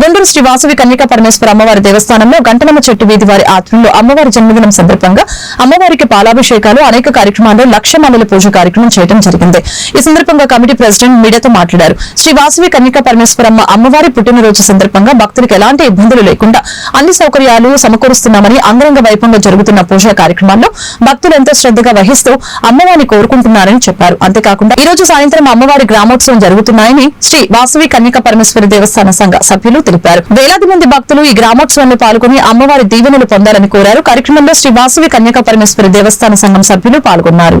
గుంటూరు శ్రీ వాసవి కన్యకా పరమేశ్వర అమ్మవారి దేవస్థానంలో గంటనమ్మ చెట్టు వీధి వారి ఆధ్వర్యంలో అమ్మవారి జన్మదినం సందర్భంగా అమ్మవారికి పాలాభిషేకాలు అనేక కార్యక్రమాల్లో లక్ష మాలల పూజ కార్యక్రమం చేయడం జరిగింది. ఈ సందర్భంగా కమిటీ ప్రెసిడెంట్ మీడియాతో మాట్లాడారు. శ్రీ వాసవి కన్యకా పరమేశ్వరమ్మ అమ్మవారి పుట్టినరోజు సందర్భంగా భక్తులకు ఎలాంటి ఇబ్బందులు లేకుండా అన్ని సౌకర్యాలు సమకూరుస్తున్నామని అంగరంగ వైభవంగా జరుగుతున్న పూజా కార్యక్రమాల్లో భక్తులు ఎంతో శ్రద్దగా వహిస్తూ అమ్మవారిని కోరుకుంటున్నారని చెప్పారు. అంతేకాకుండా ఈ రోజు సాయంత్రం అమ్మవారి గ్రామోత్సవం జరుగుతున్నాయని శ్రీ వాసవి కన్యకా పరమేశ్వరి దేవస్థాన సంఘ సభ్యులు తెలిపారు. వేలాది మంది భక్తులు ఈ గ్రామోత్సవంలో పాల్గొని అమ్మవారి దీవెనలు పొందాలని కోరారు. కార్యక్రమంలో శ్రీ వాసవి కన్యకా పరమేశ్వరి దేవస్థాన సంఘం సభ్యులు పాల్గొన్నారు.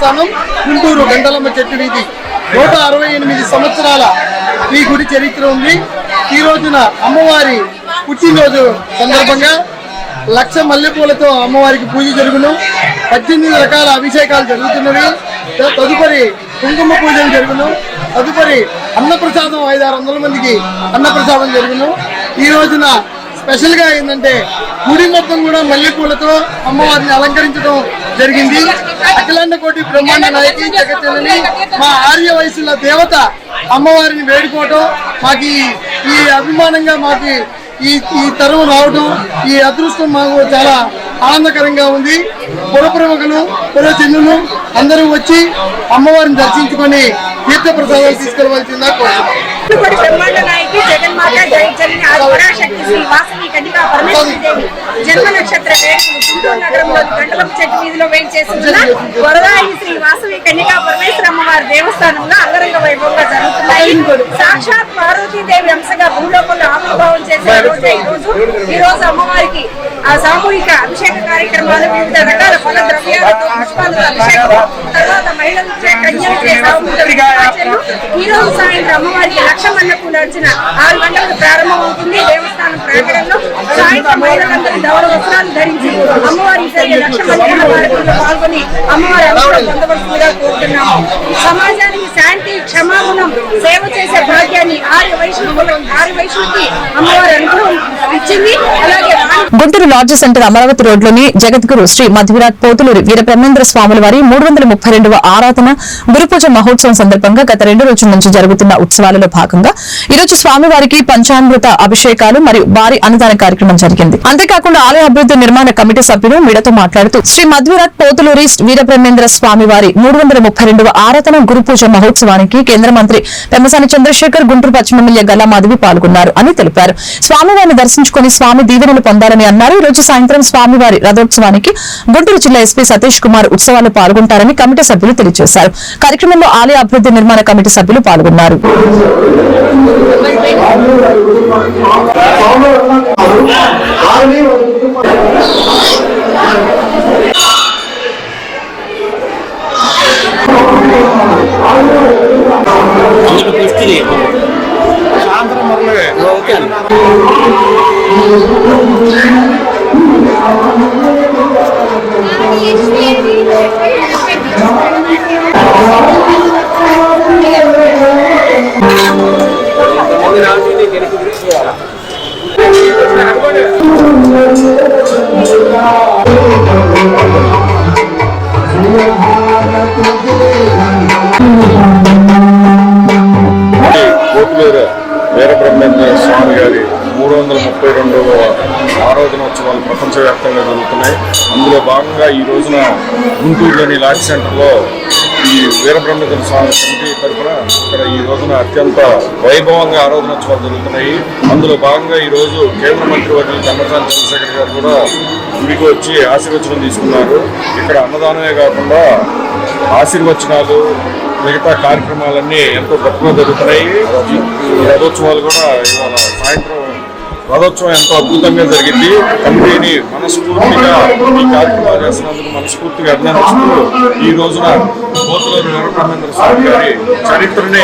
దేవస్థానం గుంటూరు గంటలమ్మ చెట్టు వీధి. నూట అరవై ఎనిమిది సంవత్సరాల ఈ గుడి చరిత్ర ఉంది. ఈ రోజున అమ్మవారి పుట్టినరోజు సందర్భంగా లక్ష మల్లెపూలతో అమ్మవారికి పూజ జరుగును. పద్దెనిమిది రకాల అభిషేకాలు జరుగుతున్నవి. తదుపరి కుంకుమ పూజలు జరుగును. తదుపరి అన్నప్రసాదం ఐదు ఆరు వందల మందికి అన్నప్రసాదం జరుగును. ఈ రోజున స్పెషల్గా ఏంటంటే గుడి మొత్తం కూడా మల్లెపూలతో అమ్మవారిని అలంకరించడం జరిగింది. అఖిలాండ కోటి బ్రహ్మాండ నాయకి జగత్తులని మా ఆర్య వయసుల దేవత అమ్మవారిని వేడుకోవటం మాకు ఈ- అభిమానంగా మాకు ఈ ఈ తరం రావటం ఈ అదృష్టం మాకు చాలా ఆనందకరంగా ఉంది. పురప్రముఖులు పురచంద్రులు అందరూ వచ్చి అమ్మవారిని దర్శించుకొని తీర్థ ప్రసాదాలు తీసుకెళ్ళవలసిందా కోరుతున్నాం పరాశక్తి శ్రీ వాసవి కన్నికా పరమేశ్వరి దేవి జన్మ నక్షత్ర వేడుకలు గుంటూరు నగరంలో గంటలపు చెట్టు వీధిలో వేయించేస్తున్న వరదాయి శ్రీ వాసవి కన్నికా పరమేశ్వర అమ్మవారి దేవస్థానంలో అంగరంగ వైభవంగా జరుగుతున్నాయి సాక్షాత్ పార్వతీదేవి అంశగా భూలోకంలో ఆవిర్భావం చేసే ఈ రోజు. ఈ రోజు అమ్మవారికి ఆ సామూహిక అభిషేక కార్యక్రమాలు వివిధ రకాల ఫల ద్రవ్యాలతో పుష్పాలతో అభిషేకం తర్వాత మహిళలు చే- సామూహిక ఈ రోజు సాయంత్రం అమ్మవారికి లక్ష మండపు నడిచిన ఆరు గంటలకు ప్రారంభమవుతుంది దేవస్థానం ప్రాంగణంలో సాయంత్రం మహిళలందరూ ధవల వస్త్రాలు ధరించి అమ్మవారి జరిగే లక్ష మండల కార్యక్రమంలో పాల్గొని అమ్మవారి అవసరం పొందవలసిందిగా కోరుతున్నాము. సమాజానికి శాంతి క్షమాగుణం సేవ చేసే భాగ్యాన్ని ఆరు వైష్ణవులు ఆరు వైష్ణవుకి అమ్మవారి అనుగ్రహం ఇచ్చింది. అలాగే గుంటూరు లాడ్జ్ సెంటర్ అమరావతి రోడ్లోని జగద్గురు శ్రీ మధువిరాట్ పోతులూరి వీరబ్రహ్మేంద్ర స్వాముల వారి మూడు వందల ముప్పై రెండవ ఆరాధన గురుపూజ మహోత్సవం సందర్భంగా గత రెండు రోజుల నుంచి జరుగుతున్న ఉత్సవాలలో భాగంగా ఈ రోజు స్వామివారికి పంచామృత అభిషేకాలు మరియు భారీ అన్నదాన కార్యక్రమం జరిగింది. అంతేకాకుండా ఆలయ అభివృద్ధి నిర్మాణ కమిటీ సభ్యులు మీడతో మాట్లాడుతూ శ్రీ మధువిరాట్ పోతులూరి వీరబ్రహ్మేంద్ర స్వామి వారి మూడు వందల ముప్పై రెండవ ఆరాధన గురుపూజ మహోత్సవానికి కేంద్ర మంత్రి పెమ్మసాని చంద్రశేఖర్ గుంటూరు పశ్చిమ ఎమ్మెల్యే గల్లా మాధవి పాల్గొన్నారు అని తెలిపారు. స్వామివారిని దర్శించుకుని స్వామి దీవెనలు పొందాలని అన్నారు. ఈ రోజు సాయంత్రం స్వామివారి రథోత్సవానికి గుంటూరు జిల్లా ఎస్పీ సతీష్ కుమార్ ఉత్సవాల్లో పాల్గొంటారని కమిటీ సభ్యులు తెలియజేశారు. కార్యక్రమంలో ఆలయ అభివృద్ధి నిర్మాణ కమిటీ సభ్యులు పాల్గొన్నారు. కోతులూరు వీరబ్రహ్మేంద్ర స్వామి గారి మూడు వందల ముప్పై రెండవ దినోత్సవాలు ప్రపంచవ్యాప్తంగా జరుగుతున్నాయి. అందులో భాగంగా ఈ రోజున గుంటూరులోని లాడ్జ్ సెంటర్లో ఈ వీరబ్రహ్మేంద్ర స్వామి కమిటీ తరఫున ఇక్కడ ఈ రోజున అత్యంత వైభవంగా ఆరాధనోత్సవాలు జరుగుతున్నాయి. అందులో భాగంగా ఈ రోజు కేంద్ర మంత్రి వర్యులు కన్నసాని చంద్రశేఖర్ గారు కూడా గుడికి వచ్చి ఆశీర్వచనం తీసుకున్నారు. ఇక్కడ అన్నదానమే కాకుండా ఆశీర్వచనాలు మిగతా కార్యక్రమాలన్నీ ఎంతో గొప్పగా జరుగుతున్నాయి. రథోత్సవాలు కూడా ఇవాళ సాయంత్రం రథోత్సవం ఎంతో అద్భుతంగా జరిగింది. కమిటీని మనస్ఫూర్తిగా ఈ కార్యక్రమాలు చేస్తున్నందుకు మనస్ఫూర్తిగా అభినందిస్తూ ఈ రోజున కోతులూరు వీరబ్రహ్మేంద్ర స్వామి గారి చరిత్రని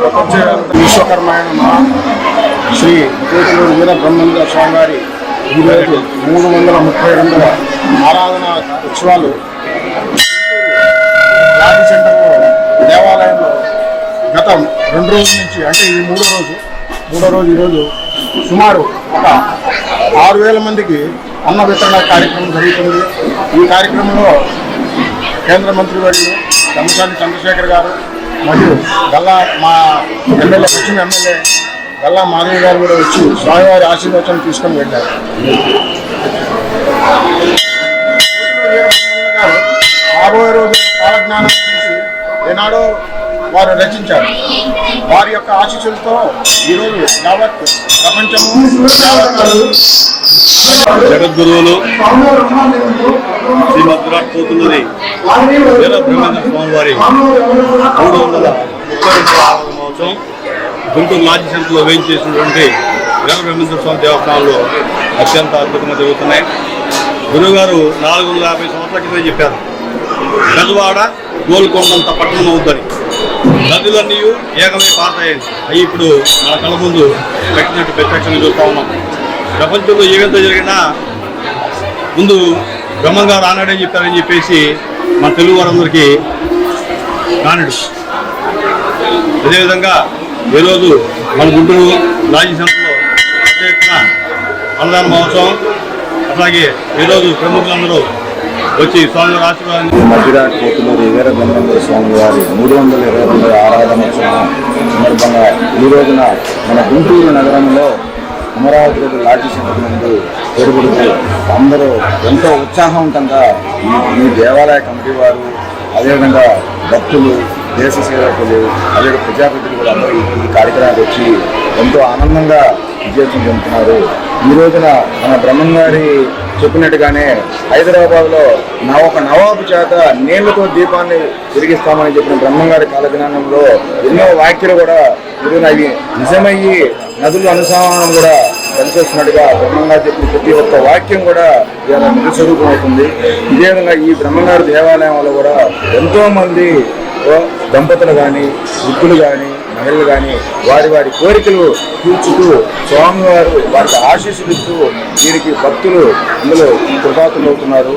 ప్రపంచ విశ్వకర్మాయణ శ్రీ కోటిలూరు వీరబ్రహ్మేంద్ర స్వామి గారి ఈరోజు మూడు వందల ముప్పై రెండవ ఆరాధన ఉత్సవాలు రాజు సెంటర్లో దేవాలయంలో గత రెండు రోజుల నుంచి అంటే ఇది మూడో రోజు మూడో రోజు ఈరోజు సుమారు ఒక ఆరు వేల మందికి అన్న వితరణ కార్యక్రమం జరుగుతుంది. ఈ కార్యక్రమంలో కేంద్ర మంత్రి వర్యులు తమ్మసాని చంద్రశేఖర్ గారు మరియు గల్లా మా ఎమ్మెల్యే పశ్చిమ ఎమ్మెల్యే గల్లా మాధవి గారు కూడా వచ్చి స్వామివారి ఆశీర్వచనం తీసుకొని వెళ్ళారు. రాబోయే రోజు కాలజ్ఞానం గురించి ఏనాడో వారు రచించారు. వారి యొక్క ఆశీస్సులతో ఈరోజు యావత్ ప్రపంచము జగద్గురువులు శ్రీ మధురాట్ పోతున్నది. వీర బ్రహ్మేంద్ర స్వామి వారి మూడు వందల ముప్పై మహోత్సవం. గుంటూరు లాడ్జి సెంటర్లో వేయించి చేసినటువంటి వీర బ్రహ్మేంద్ర స్వామి దేవస్థానంలో అత్యంత అద్భుతంగా జరుగుతున్నాయి. గురువుగారు నాలుగు వందల యాభై సంవత్సరాల క్రితం చెప్పారు. గజవాడ గోల్కొండంత పట్టణం అవుతుంది నదులన్నీ ఏకమై పాతాయని అవి ఇప్పుడు మన కళ్ళ ముందు పెట్టినట్టు ప్రత్యక్షంగా చూస్తూ ఉన్నాం. ప్రపంచంలో ఏ విధంగా జరిగినా ముందు బ్రహ్మంగా రానాడని చెప్పారని చెప్పేసి మన తెలుగు వారందరికీ నానుడు అదేవిధంగా ఈరోజు మన గుంటూరు రాజ్యసభలో సెంటర్లో అన్నదాన మహోత్సవం అలాగే ఈరోజు ప్రముఖులందరూ వచ్చి స్వామి ఆశీర్వాదాన్ని మధ్యరా పోతులూరు వీర బ్రహ్మేంద్ర స్వామి వారి మూడు వందల ఇరవై రెండు ఆరాధనోత్సవం సందర్భంగా ఈ రోజున మన గుంటూరు నగరంలో అమరావతి రోడ్డు లాడ్జి సెంటర్ నుండి పెరుగుడుతూ అందరూ ఎంతో ఉత్సాహవంతంగా ఈ ఈ దేవాలయ కమిటీ వారు అదేవిధంగా భక్తులు దేశ సేవకులు అదే ప్రజాప్రతినిధులు కూడా అందరూ ఈ- కార్యక్రమానికి వచ్చి ఎంతో ఆనందంగా విజయోత్సవం చెందుతున్నారు ఈ రోజున మన బ్రహ్మంగారి చెప్పినట్టుగానే హైదరాబాద్లో నా ఒక నవాబు చేత నీళ్ళతో దీపాన్ని తిరిగిస్తామని చెప్పిన బ్రహ్మంగారి కాలజ్ఞానంలో ఎన్నో వ్యాఖ్యలు కూడా ఈరోజు అవి నిజమయ్యి నదుల అనుసంధానం కూడా పనిచేస్తున్నట్టుగా బ్రహ్మంగారు చెప్పిన ప్రతి ఒక్క వాక్యం కూడా ఇలా నిజస్వరూపం అవుతుంది ఇదే విధంగా ఈ బ్రహ్మంగారి దేవాలయంలో కూడా ఎంతో మంది దంపతులు కానీ వృద్ధులు కానీ మహిళలు కానీ వారి వారి కోరికలు తీర్చుతూ స్వామివారు వారికి ఆశీస్సులు ఇస్తూ వీరికి భక్తులు అందులో కృపాతులు అవుతున్నారు.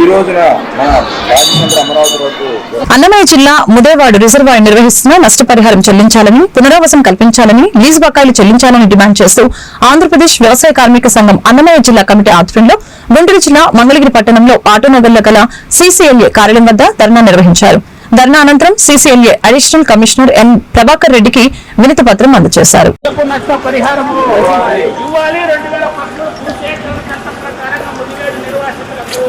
ఈ రోజున మన రాజమండ్రి అమరావతి వరకు అన్నమయ్య జిల్లా ముదేవాడు రిజర్వాయర్ నిర్వహిస్తున్న నష్టపరిహారం చెల్లించాలని పునరావాసం కల్పించాలని లీజు బకాయిలు చెల్లించాలని డిమాండ్ చేస్తూ ఆంధ్రప్రదేశ్ వ్యవసాయ కార్మిక సంఘం అన్నమయ్య జిల్లా కమిటీ ఆధ్వర్యంలో గుంటూరు జిల్లా మంగళగిరి పట్టణంలో ఆటోనగర్లో గల సీసీఎల్ఏ కార్యాలయం వద్ద ధర్నా నిర్వహించారు. ధర్నా అనంతరం CCLA additional commissioner N Prabhakar రెడ్డికి వినతి పత్రం అందజేశారు. ఇవ్వాలి రెండు వేల పద్మూడు భూసేకరణ చట్టం ప్రకారంగా ముదివేడు నిర్వాసితులకు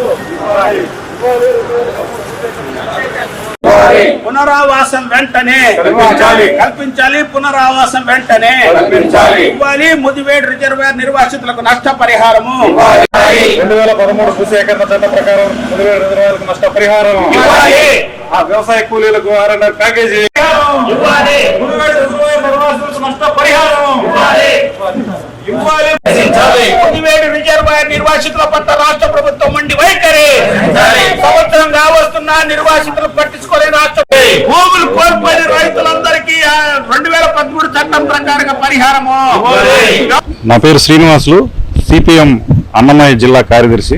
పునరావాసం వెంటనే. కల్పించాలి. కల్పించాలి పునరావాసం వెంటనే. కల్పించాలి. ఇవ్వాలి ముదివేడు రిజర్వేర్ నిర్వాసితులకు నష్టపరిహారము. రెండు వేల పదమూడు భూసేకరణ చట్టం ప్రకారం ముదివేడు రిజర్వాయర్లకు నష్టపరిహారం. ఆ వ్యవసాయ కూలీలకు ఆర్ఎన్ఆర్ ప్యాకేజీ. నిర్వాసితుల పట్ల రాష్ట్ర ప్రభుత్వం ఉండి వైఖరి. సంవత్సరం కావస్తున్నా నిర్వాసితులు పట్టించుకోలేని రాష్ట్ర భూములు కోల్పోయిన రైతులందరికీ ఆ, రెండు వేల పరిహారము. నా పేరు శ్రీనివాసులు సిపిఎం అన్నమయ్య జిల్లా కార్యదర్శి.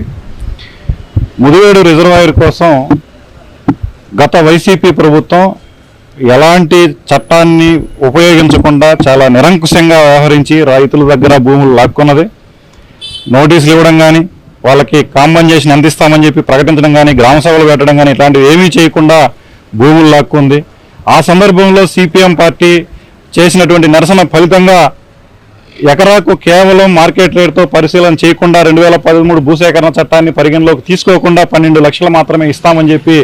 ముదివేడు రిజర్వాయర్ కోసం గత వైసీపీ ప్రభుత్వం ఎలాంటి చట్టాన్ని ఉపయోగించకుండా చాలా నిరంకుశంగా వ్యవహరించి రైతుల దగ్గర భూములు లాక్కున్నది. నోటీసులు ఇవ్వడం కానీ వాళ్ళకి కాంపన్సేషన్ ఎంత ఇస్తామని చెప్పి ప్రకటించడం కానీ గ్రామ సభలు పెట్టడం కానీ ఇట్లాంటివి ఏమీ చేయకుండా భూములు లాక్కుంది. ఆ సందర్భంలో సిపిఎం పార్టీ చేసినటువంటి నిరసన ఫలితంగా ఎకరాకు కేవలం మార్కెట్ రేట్తో పరిశీలన చేయకుండా రెండు వేల పదమూడు భూసేకరణ చట్టాన్ని పరిగణలోకి తీసుకోకుండా పన్నెండు లక్షలు మాత్రమే ఇస్తామని చెప్పి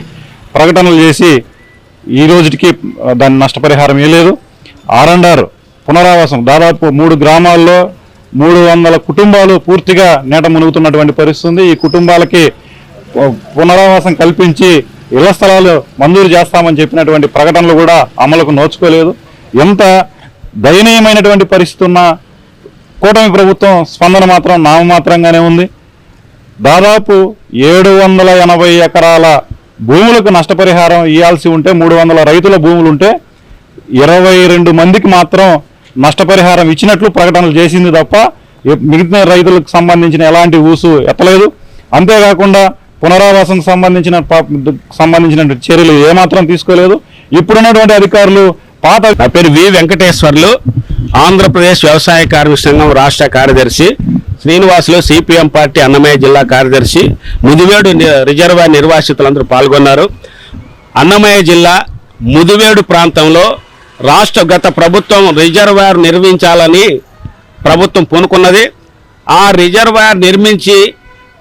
ప్రకటనలు చేసి ఈ రోజుకి దాని నష్టపరిహారం ఇవ్వలేదు ఆర్ అండ్ ఆర్ పునరావాసం దాదాపు మూడు గ్రామాల్లో మూడు వందల కుటుంబాలు పూర్తిగా నేట మునుగుతున్నటువంటి పరిస్థితి ఉంది. ఈ కుటుంబాలకి పునరావాసం కల్పించి ఇళ్ళ స్థలాలు మంజూరు చేస్తామని చెప్పినటువంటి ప్రకటనలు కూడా అమలుకు నోచుకోలేదు. ఎంత దయనీయమైనటువంటి పరిస్థితి ఉన్న కూటమి ప్రభుత్వం స్పందన మాత్రం నామమాత్రంగానే ఉంది. దాదాపు ఏడు వందల ఎనభై ఎకరాల భూములకు నష్టపరిహారం ఇవ్వాల్సి ఉంటే మూడు వందల రైతుల భూములు ఉంటే ఇరవై రెండు మందికి మాత్రం నష్టపరిహారం ఇచ్చినట్లు ప్రకటనలు చేసింది తప్ప మిగిలిన మిగతా రైతులకు సంబంధించిన ఎలాంటి ఊసు ఎత్తలేదు. అంతేకాకుండా పునరావాసం సంబంధించిన సంబంధించిన చర్యలు ఏమాత్రం తీసుకోలేదు. ఇప్పుడున్నటువంటి అధికారులు పాత నా పేరు వి వెంకటేశ్వర్లు ఆంధ్రప్రదేశ్ వ్యవసాయ కార్మిక సంఘం రాష్ట్ర కార్యదర్శి శ్రీనివాసులు సిపిఎం పార్టీ అన్నమయ్య జిల్లా కార్యదర్శి ముదివేడు రిజర్వాయర్ నిర్వాసితులందరూ పాల్గొన్నారు. అన్నమయ్య జిల్లా ముదివేడు ప్రాంతంలో రాష్ట్ర గత ప్రభుత్వం రిజర్వాయర్ నిర్మించాలని ప్రభుత్వం పూనుకున్నది. ఆ రిజర్వాయర్ నిర్మించి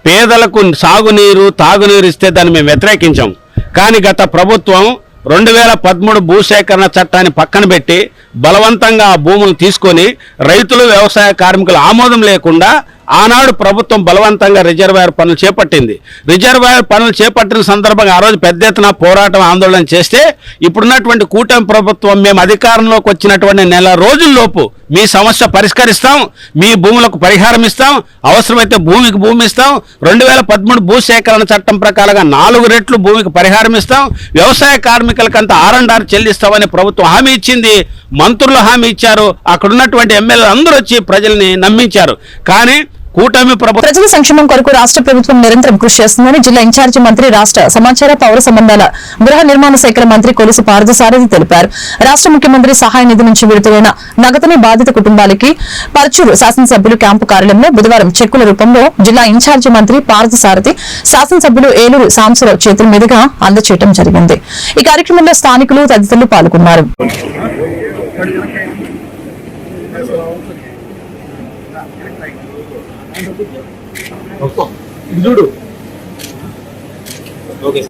పేదలకు సాగునీరు తాగునీరు ఇస్తే దాన్ని మేము వ్యతిరేకించాం. కానీ గత ప్రభుత్వం రెండు వేల పదమూడు భూసేకరణ చట్టాన్ని పక్కన పెట్టి బలవంతంగా ఆ భూములు తీసుకొని రైతులు వ్యవసాయ కార్మికులు ఆమోదం లేకుండా ఆనాడు ప్రభుత్వం బలవంతంగా రిజర్వాయర్ పనులు చేపట్టింది. రిజర్వాయర్ పనులు చేపట్టిన సందర్భంగా ఆ రోజు పెద్ద ఎత్తున పోరాటం ఆందోళన చేస్తే ఇప్పుడున్నటువంటి కూటమి ప్రభుత్వం మేము అధికారంలోకి వచ్చినటువంటి నెల రోజుల్లోపు మీ సమస్య పరిష్కరిస్తాం మీ భూములకు పరిహారం ఇస్తాం అవసరమైతే భూమికి భూమి ఇస్తాం రెండు వేల పదమూడు భూసేకరణ చట్టం ప్రకారంగా నాలుగు రెట్లు భూమికి పరిహారం ఇస్తాం వ్యవసాయ కార్మికులకంత ఆర్ఎండ్ఆర్ చెల్లిస్తామని ప్రభుత్వం హామీ ఇచ్చింది. మంత్రులు హామీ ఇచ్చారు. అక్కడ ఉన్నటువంటి ఎమ్మెల్యేలు అందరూ వచ్చి ప్రజల్ని నమ్మించారు. కానీ కూటమి ప్రజల సంక్షేమం కొరకు రాష్ట్ర ప్రభుత్వం నిరంతరం కృషి చేస్తుందని జిల్లా ఇన్ఛార్జి మంత్రి రాష్ట్ర సమాచార పౌర సంబంధాల గృహ నిర్మాణ శాఖల మంత్రి కొలుసు పార్థసారథి తెలిపారు. రాష్ట్ర ముఖ్యమంత్రి సహాయ నిధి నుంచి విడుదలైన నగదుని బాధిత కుటుంబాలకి పరచూరు శాసనసభ్యులు క్యాంపు కార్యాలయంలో బుధవారం చెక్కుల రూపంలో జిల్లా ఇన్ఛార్జి మంత్రి పార్థసారథి శాసనసభ్యులు ఏలూరు సాంసరావు చేతుల మీదుగా అందచేయడం జరిగింది. ఈ కార్యక్రమంలో స్థానికులు తదితరులు పాల్గొన్నారు. ఇది చూడు. ఓకే.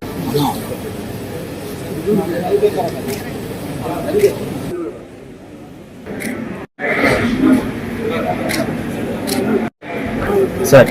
సార్.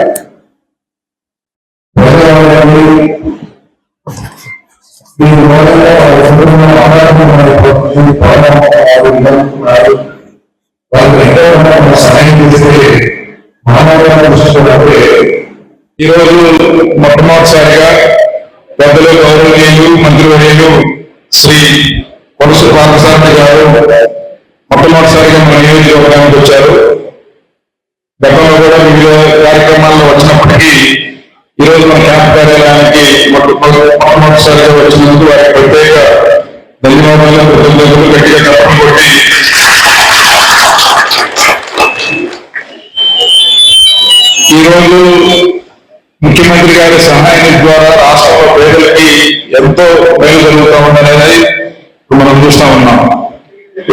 ఈరోజు మొట్టమొదటిసారిగా పెద్దలు గౌరవనీయులు మంత్రివర్యులు శ్రీ పరుశు పార్థసారథి గారు మొట్టమొదటిసారిగా మన నియోజకవర్గానికి వచ్చారు. గతంలో కూడా వివిధ కార్యక్రమాల్లో వచ్చినప్పటికీ ఈరోజు మన క్యాంప్ కార్యాలయానికి మొట్టమొదటిసారిగా వచ్చినందుకు వారికి ప్రత్యేక ధన్యవాదాలు కృతజ్ఞతలు గట్టిగా కప్పం కొట్టి ఈ రోజు ముఖ్యమంత్రి గారి సహాయం ద్వారా రాష్ట్రంలో పేదలకి ఎంతో మేలు జరుగుతూ ఉందనేది మనం చూస్తా ఉన్నాం.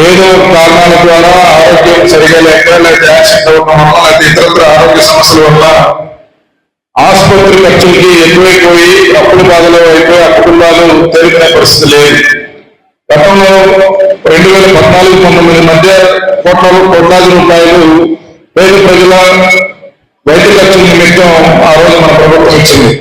ఏదో కారణాల ద్వారా ఆరోగ్యం సరిగా లేక లేకపోతే యాక్సిడెంట్ అవ్వడం వల్ల లేకపోతే ఇతరత్ర ఆరోగ్య సమస్యల వల్ల ఆసుపత్రి ఖర్చులకి ఎక్కువైపోయి అప్పుల బాధలు అయిపోయి ఆ కుటుంబాలు తేలికనే పరిస్థితి లేదు. గతంలో రెండు వేల పద్నాలుగు పంతొమ్మిది మధ్య కోట్ల కోట్లాది రూపాయలు పేద ప్రజల వైద్య ఖర్చుల నిమిత్తం ఆ రోజు మన ప్రభుత్వం ఇచ్చింది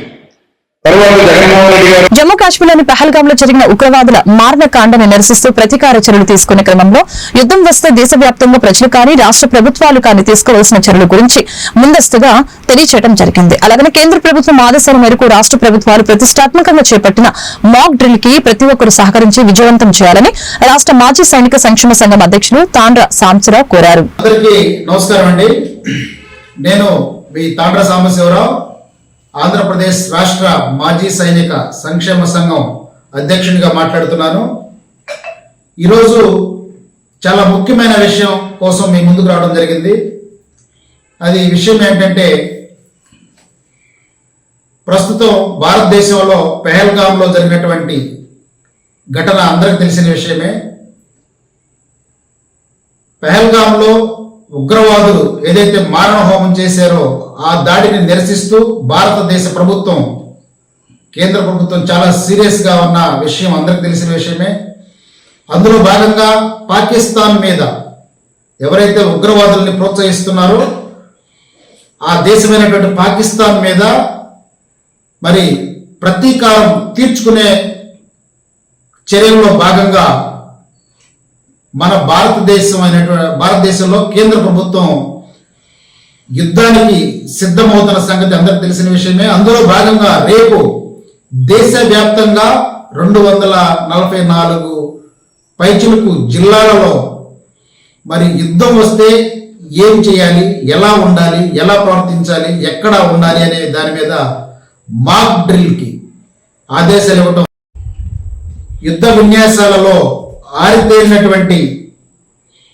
తర్వాత జగన్మోహన్ రెడ్డి గారు జమ్మూ కాశ్మీర్లోని పహల్గామ్లో జరిగిన ఉగ్రవాదుల మారణ కాండను నిరసిస్తూ ప్రతీకార చర్యలు తీసుకునే క్రమంలో యుద్దం వస్తే దేశవ్యాప్తంగా ప్రజలు కానీ రాష్ట్ర ప్రభుత్వాలు కానీ తీసుకోవాల్సిన చర్యల గురించి ముందస్తుగా తెలియచేయడం జరిగింది. అలాగనే కేంద్ర ప్రభుత్వం ఆదేశాల మేరకు రాష్ట్ర ప్రభుత్వాలు ప్రతిష్టాత్మకంగా చేపట్టిన మాక్ డ్రిల్కి ప్రతి ఒక్కరు సహకరించి విజయవంతం చేయాలని రాష్ట్ర మాజీ సైనిక సంక్షేమ సంఘం అధ్యక్షులు తాండ్ర సాంబశివరావు కోరారు. అందరికీ నమస్కారం అండి. నేను మీ తాండ్ర సాంబశివరావు ఆంధ్రప్రదేశ్ రాష్ట్ర మాజీ సైనిక సంక్షేమ సంఘం అధ్యక్షునిగా మాట్లాడుతున్నాను. ఈరోజు చాలా ముఖ్యమైన విషయం కోసం మీ ముందుకు రావడం జరిగింది. అది విషయం ఏంటంటే ప్రస్తుతం భారతదేశంలో పెహల్గాంలో జరిగినటువంటి ఘటన అందరికి తెలిసిన విషయమే. పెహల్గాంలో ఉగ్రవాదులు ఏదైతే మారణ హోమం చేశారో ఆ దాడిని నిరసిస్తూ భారతదేశ ప్రభుత్వం కేంద్ర ప్రభుత్వం చాలా సీరియస్గా ఉన్న విషయం అందరికి తెలిసిన విషయమే. అందులో భాగంగా పాకిస్తాన్ మీద ఎవరైతే ఉగ్రవాదుల్ని ప్రోత్సహిస్తున్నారో ఆ దేశమైనటువంటి పాకిస్తాన్ మీద మరి ప్రతీకారం తీర్చుకునే చర్యల్లో భాగంగా మన భారతదేశం అయినటువంటి భారతదేశంలో కేంద్ర ప్రభుత్వం యుద్ధానికి సిద్ధమవుతున్న సంగతి అందరికి తెలిసిన విషయమే. అందులో భాగంగా రేపు దేశవ్యాప్తంగా రెండు వందల నలభై నాలుగు పైచులకు జిల్లాలలో మరి యుద్ధం వస్తే ఏం చేయాలి ఎలా ఉండాలి ఎలా ప్రవర్తించాలి ఎక్కడ ఉండాలి అనే దాని మీద మాక్ డ్రిల్కి ఆదేశాలు ఇవ్వటం. యుద్ధ విన్యాసాలలో ఆరితేరినటువంటి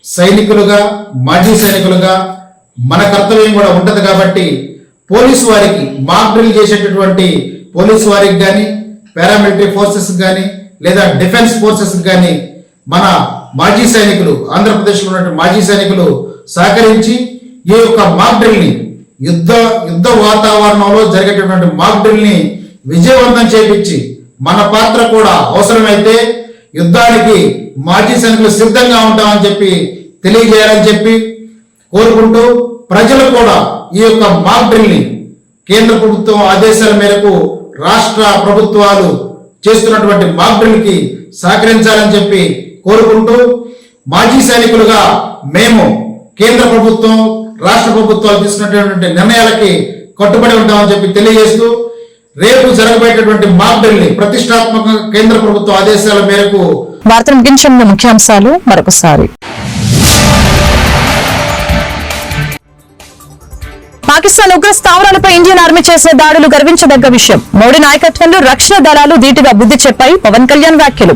సైనికులుగా మాజీ సైనికులుగా మన కర్తవ్యం కూడా ఉంటుంది కాబట్టి పోలీసు వారికి మాక్ డ్రిల్ చేసేటటువంటి పోలీసు వారికి కానీ పారామిలిటరీ ఫోర్సెస్ కానీ లేదా డిఫెన్స్ ఫోర్సెస్ కానీ మన మాజీ సైనికులు ఆంధ్రప్రదేశ్లో ఉన్నటువంటి మాజీ సైనికులు సహకరించి ఈ యొక్క మాక్ డ్రిల్ని యుద్ధ యుద్ధ వాతావరణంలో జరిగేటటువంటి మాక్ డ్రిల్ని విజయవంతం చేపించి మన పాత్ర కూడా అవసరమైతే యుద్ధానికి మాజీ సైనికులు సిద్ధంగా ఉంటామని చెప్పి తెలియజేయాలని చెప్పి కోరుకుంటూ ప్రజలు కూడా ఈ యొక్క మాక్ డ్రిల్ని కేంద్ర ప్రభుత్వం ఆదేశాల మేరకు రాష్ట్ర ప్రభుత్వాలు చేస్తున్నటువంటి మాక్ డ్రిల్కి సహకరించాలని చెప్పి కోరుకుంటూ మాజీ సైనికులుగా మేము కేంద్ర ప్రభుత్వం రాష్ట్ర ప్రభుత్వాలు తీసుకున్నటువంటి నిర్ణయాలకి కట్టుబడి ఉంటామని చెప్పి తెలియజేస్తూ రేపు జరగబోయేటటువంటి మాక్ని ప్రతిష్టాత్మక కేంద్ర ప్రభుత్వ ఆదేశాల మేరకు వార్త ముఖ్యాంశాలు మరొకసారి. పాకిస్తాన్ ఉగ్ర స్థావరాలపై ఇండియన్ ఆర్మీ చేసిన దాడులు గర్వించదగ్గ విషయం. మోడీ నాయకత్వంలో రక్షణ దళాలు ధీటుగా బుద్ధి చెప్పాయి పవన్ కళ్యాణ్ వ్యాఖ్యలు.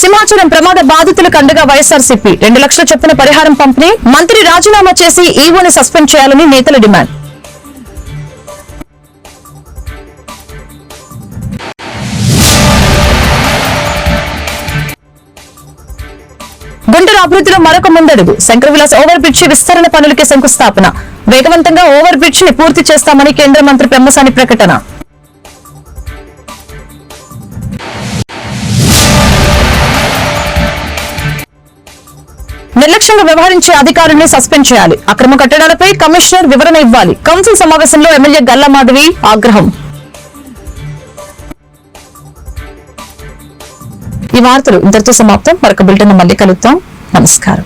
సింహాచలం ప్రమాద బాధితులకు అండగా వైఎస్ఆర్సీపీ. రెండు లక్షల చొప్పున పరిహారం పంపిణీ మంత్రి రాజీనామా చేసి ఈవోని సస్పెండ్ చేయాలని నేతల డిమాండ్. గుంటూరు అభివృద్ధిలో మరొక ముందడుగు. శంకర్ విలాస్ ఓవర్ బ్రిడ్జి విస్తరణ పనులకి శంకుస్థాపన. వేగవంతంగా ఓవర్ బ్రిడ్జ్ని పూర్తి చేస్తామని కేంద్ర మంత్రి పెమ్మసాని ప్రకటన. నిర్లక్ష్యంగా వ్యవహరించే అధికారుల్ని సస్పెండ్ చేయాలి. అక్రమ కట్టడాలపై కమిషనర్ వివరణ ఇవ్వాలి. కౌన్సిల్ సమావేశంలో ఎమ్మెల్యే గల్లా మాధవి ఆగ్రహం. ఈ వార్తలు ఇంతటితో సమాప్తం. మరొక బిల్టన్ మళ్ళీ కలుద్దాం. నమస్కారం.